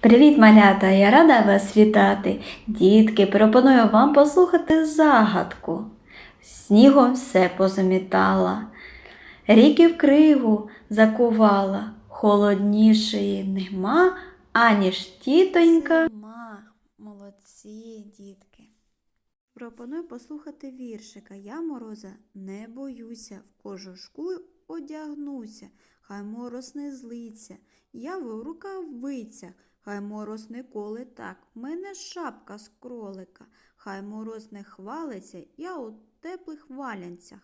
Привіт, малята! Я рада вас вітати. Дітки, пропоную вам послухати загадку. Снігом все позамітала, ріки в криву закувала, холоднішої нема, аніж тітонька. Ма, молодці, дітки. Пропоную послухати віршика. Я мороза не боюся, в кожушку одягнуся, хай мороз не злиться, я в рукавицях, хай мороз не коле так, мене шапка з кролика, хай мороз не хвалиться, я у теплих валянцях.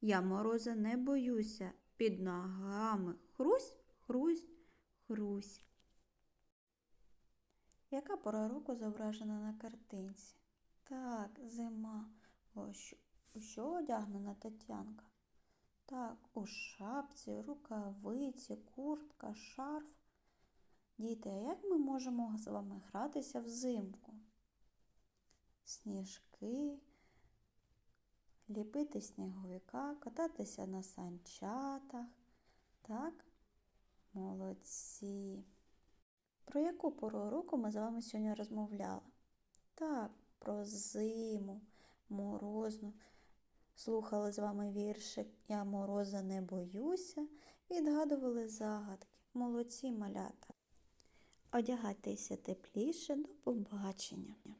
Я мороза не боюся, під ногами хрусь, хрусь, хрусь. Яка пора року зображена на картинці? Так, зима. О, що, що одягнена Тетянка? Так, у шапці, рукавиці, куртка, шарф. Діти, а як ми можемо з вами гратися взимку? Сніжки, ліпити сніговика, кататися на санчатах. Так, молодці. Про яку пору року ми з вами сьогодні розмовляли? Так, про зиму, морозну. Слухали з вами віршик Я мороза не боюся, відгадували загадки. Молодці малята. Одягайтеся тепліше, до побачення.